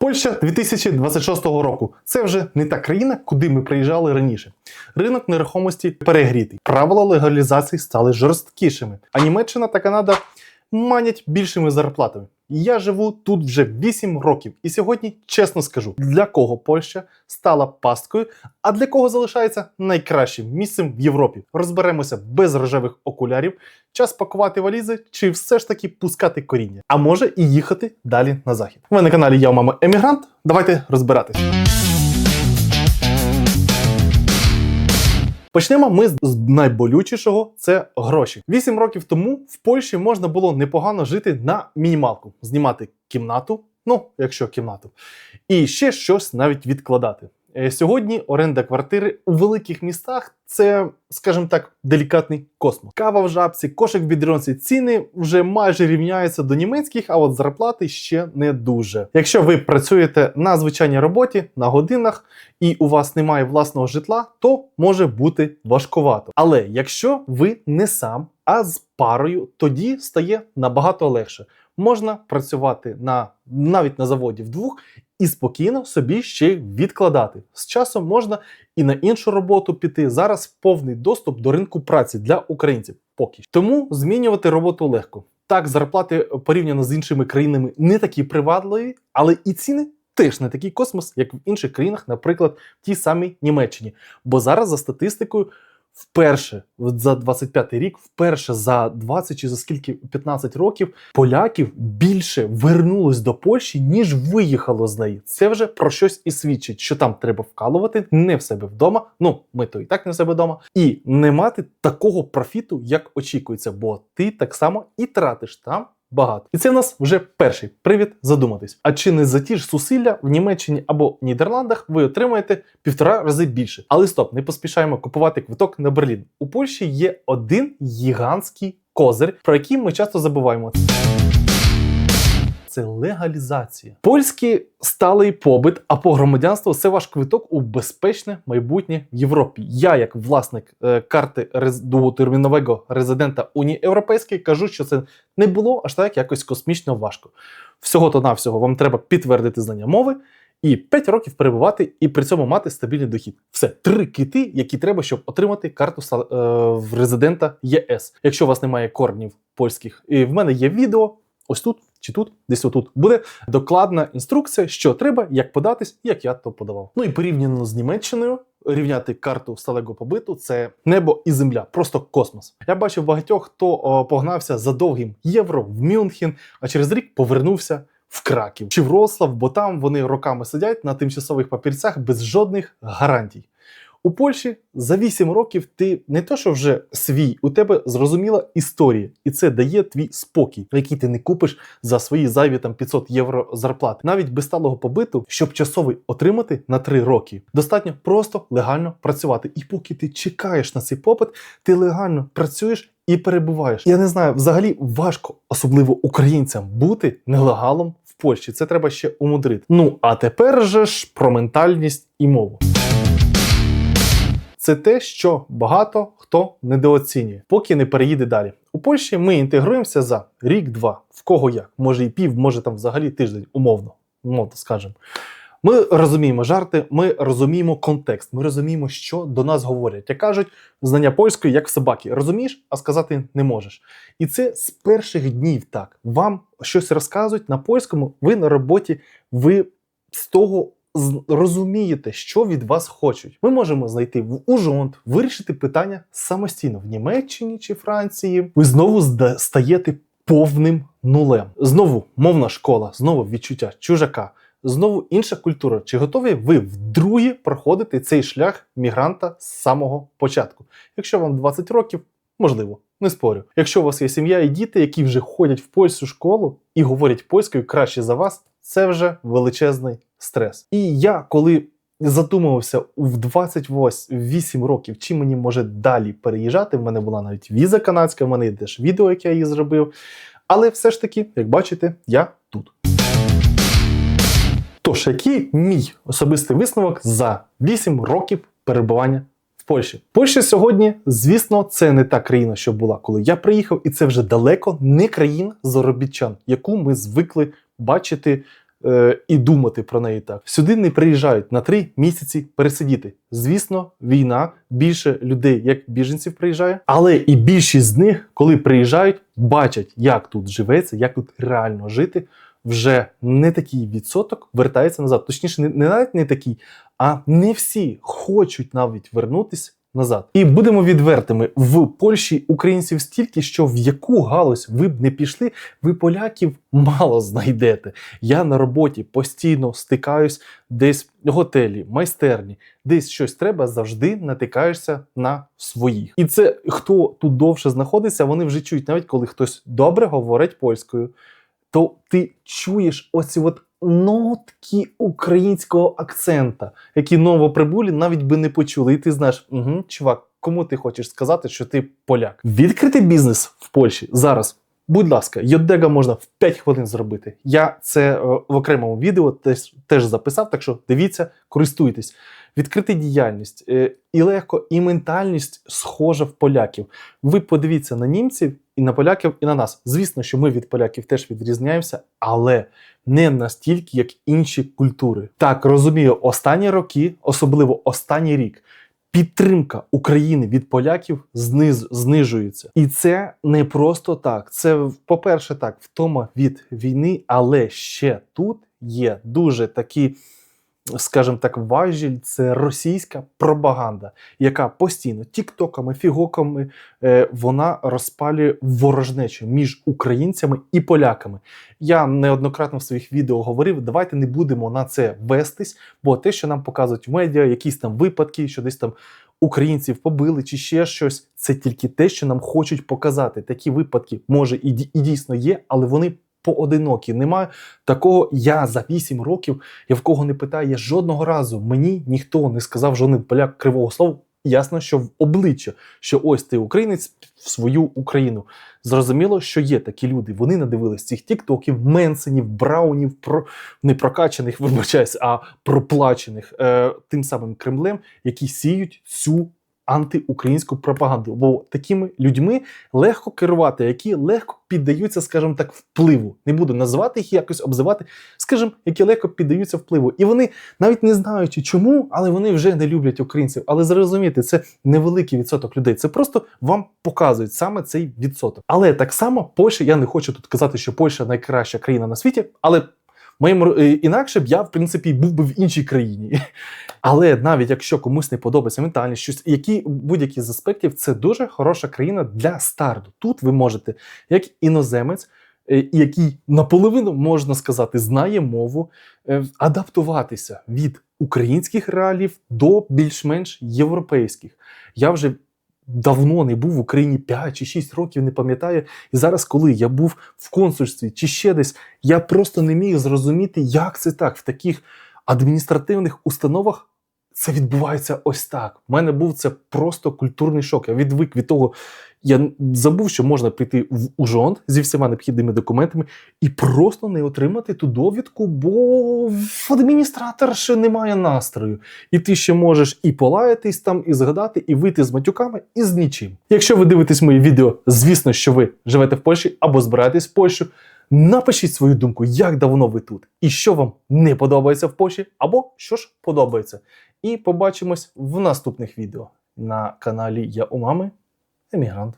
Польща 2026 року. Це вже не та країна, куди ми приїжджали раніше. Ринок нерухомості перегрітий. Правила легалізації стали жорсткішими. А Німеччина та Канада манять більшими зарплатами. Я живу тут вже 8 років, і сьогодні чесно скажу, для кого Польща стала пасткою, а для кого залишається найкращим місцем в Європі. Розберемося без рожевих окулярів, час пакувати валізи чи все ж таки пускати коріння, а може і їхати далі на захід. Ви на каналі Я Мама Емігрант. Давайте розбиратись. Почнемо ми з найболючішого це гроші. Вісім років тому в Польщі можна було непогано жити на мінімалку, знімати кімнату, ну якщо кімнату, і ще щось навіть відкладати. Е, Сьогодні оренда квартири у великих містах це, скажімо так, делікатний космос. Кава в жабці, кошик в бідронці, ціни вже майже рівняються до німецьких, а от зарплати ще не дуже. Якщо ви працюєте на звичайній роботі на годинах і у вас немає власного житла, то може бути важкувато. Але якщо ви не сам, а з парою, тоді стає набагато легше. Можна працювати на навіть на заводі вдвох і спокійно собі ще відкладати. З часом можна і на іншу роботу піти. Зараз повний доступ до ринку праці для українців. Поки тому змінювати роботу легко. Так, зарплати порівняно з іншими країнами не такі привабливі, але і ціни. Теж не такий космос, як в інших країнах, наприклад, в тій самій Німеччині. Бо зараз за статистикою вперше за 25 рік, вперше за 20 чи за скільки 15 років поляків більше вернулось до Польщі, ніж виїхало з неї. Це вже про щось і свідчить, що там треба вкалувати не в себе вдома. Ну ми то і так не в себе вдома, і не мати такого профіту, як очікується, бо ти так само і тратиш там. Багато. І це в нас вже перший привід задуматись. А чи не за ті ж зусилля в Німеччині або Нідерландах ви отримаєте півтора рази більше? Але стоп, не поспішаємо купувати квиток на Берлін. У Польщі є один гігантський козир, про який ми часто забуваємо. Це легалізація. Польський сталий побит, а по громадянству це ваш квиток у безпечне майбутнє в Європі. Я, як власник е, карти рез... довготермінового резидента Унії Європейської, кажу, що це не було аж так якось космічно важко. Всього то навсього вам треба підтвердити знання мови. І 5 років перебувати і при цьому мати стабільний дохід. Все три кити, які треба, щоб отримати карту е, резидента ЄС. Якщо у вас немає корнів польських, і в мене є відео. Ось тут чи тут, десь отут буде докладна інструкція, що треба, як податись, як я то подавав. Ну і порівняно з Німеччиною, рівняти карту сталego побиту це небо і земля, просто космос. Я бачив багатьох, хто погнався за довгим євро в Мюнхен, а через рік повернувся. В Краків чи в Рослав, бо там вони роками сидять на тимчасових папірцях без жодних гарантій. У Польщі за 8 років ти не то, що вже свій, у тебе зрозуміла історія, і це дає твій спокій, який ти не купиш за свої зайві там 500 євро зарплати. Навіть без сталого побиту, щоб часовий отримати на 3 роки, достатньо просто легально працювати. І поки ти чекаєш на цей попит, ти легально працюєш. І перебуваєш. Я не знаю, взагалі важко, особливо українцям, бути нелегалом в Польщі. Це треба ще умудрити. Ну а тепер же ж про ментальність і мову це те, що багато хто недооцінює, поки не переїде далі. У Польщі ми інтегруємося за рік-два, в кого як, може і пів, може там взагалі тиждень, умовно, умовно скажемо. Ми розуміємо жарти, ми розуміємо контекст, ми розуміємо, що до нас говорять. Як кажуть, знання польської, як собаки. Розумієш, а сказати не можеш. І це з перших днів так. Вам щось розказують на польському, ви на роботі, ви з того розумієте, що від вас хочуть. Ми можемо знайти в Ужонт, вирішити питання самостійно в Німеччині чи Франції. Ви знову стаєте повним нулем. Знову мовна школа, знову відчуття чужака. Знову інша культура. Чи готові ви вдруге проходити цей шлях мігранта з самого початку? Якщо вам 20 років, можливо, не спорю. Якщо у вас є сім'я і діти, які вже ходять в польську школу і говорять польською краще за вас, це вже величезний стрес. І я, коли задумувався в 28 років, чи мені може далі переїжджати, в мене була навіть віза канадська, в мене є теж відео, яке я її зробив. Але все ж таки, як бачите, я тут. Тож, який мій особистий висновок за 8 років перебування в Польщі? Польща сьогодні, звісно, це не та країна, що була, коли я приїхав, і це вже далеко не країна заробітчан, яку ми звикли бачити е, і думати про неї так. Сюди не приїжджають на три місяці пересидіти. Звісно, війна більше людей, як біженців, приїжджає, але і більшість з них, коли приїжджають, бачать, як тут живеться, як тут реально жити. Вже не такий відсоток вертається назад. Точніше, не, навіть не такий, а не всі хочуть навіть вернутися назад. І будемо відвертими: в Польщі українців стільки, що в яку галузь ви б не пішли, ви поляків мало знайдете. Я на роботі постійно стикаюсь десь в готелі, майстерні, десь щось треба, завжди натикаєшся на своїх. І це хто тут довше знаходиться, вони вже чують, навіть коли хтось добре говорить польською, то ти чуєш оці от нотки українського акцента, які новоприбулі навіть би не почули. І ти знаєш, угу, чувак, кому ти хочеш сказати, що ти поляк? Відкрити бізнес в Польщі зараз. Будь ласка, Йодега можна в 5 хвилин зробити. Я це е, в окремому відео теж, теж записав, так що дивіться, користуйтесь. Відкрити діяльність е, і легко, і ментальність схожа в поляків. Ви подивіться на німців і на поляків, і на нас. Звісно, що ми від поляків теж відрізняємося, але не настільки, як інші культури. Так розумію, останні роки, особливо останній рік, підтримка України від поляків зниз, знижується. І це не просто так. Це, по-перше, так, втома від війни, але ще тут є дуже такі. Скажімо так, важіль це російська пропаганда, яка постійно тіктоками, фігоками е, вона розпалює ворожнечу між українцями і поляками. Я неоднократно в своїх відео говорив: давайте не будемо на це вестись, бо те, що нам показують в медіа, якісь там випадки, що десь там українців побили чи ще щось, це тільки те, що нам хочуть показати. Такі випадки може і, і дійсно є, але вони поодинокі. Немає такого. Я за 8 років, я в кого не питаю, я жодного разу мені ніхто не сказав жоден поляк кривого слова. Ясно, що в обличчя, що ось ти українець в свою Україну. Зрозуміло, що є такі люди. Вони надивились цих тіктоків, менсенів, браунів, про не прокачаних, вибачаюсь, а проплачених е, тим самим Кремлем, які сіють цю антиукраїнську пропаганду. Бо такими людьми легко керувати, які легко піддаються, скажімо так, впливу. Не буду називати їх якось обзивати, скажімо, які легко піддаються впливу. І вони навіть не знаючи чому, але вони вже не люблять українців. Але зрозуміти, це невеликий відсоток людей. Це просто вам показують саме цей відсоток. Але так само Польща, я не хочу тут казати, що Польща найкраща країна на світі, але. Моїм е, інакше б я, в принципі, був би в іншій країні. Але навіть якщо комусь не подобається ментальність, щось, які будь-які з аспектів, це дуже хороша країна для старту. Тут ви можете, як іноземець, е, який наполовину можна сказати, знає мову, е, адаптуватися від українських реалів до більш-менш європейських. Я вже давно не був в Україні 5 чи 6 років, не пам'ятаю. І зараз, коли я був в консульстві чи ще десь, я просто не міг зрозуміти, як це так в таких адміністративних установах. Це відбувається ось так. У мене був це просто культурний шок. Я відвик від того. Я забув, що можна прийти в ужонт зі всіма необхідними документами і просто не отримати ту довідку, бо в адміністратора ще немає настрою. І ти ще можеш і полаятись там, і згадати, і вийти з матюками, і з нічим. Якщо ви дивитесь мої відео, звісно, що ви живете в Польщі або збираєтесь в Польщу. Напишіть свою думку, як давно ви тут, і що вам не подобається в Польщі, або що ж подобається. І побачимось в наступних відео на каналі Я у мами Емігрант.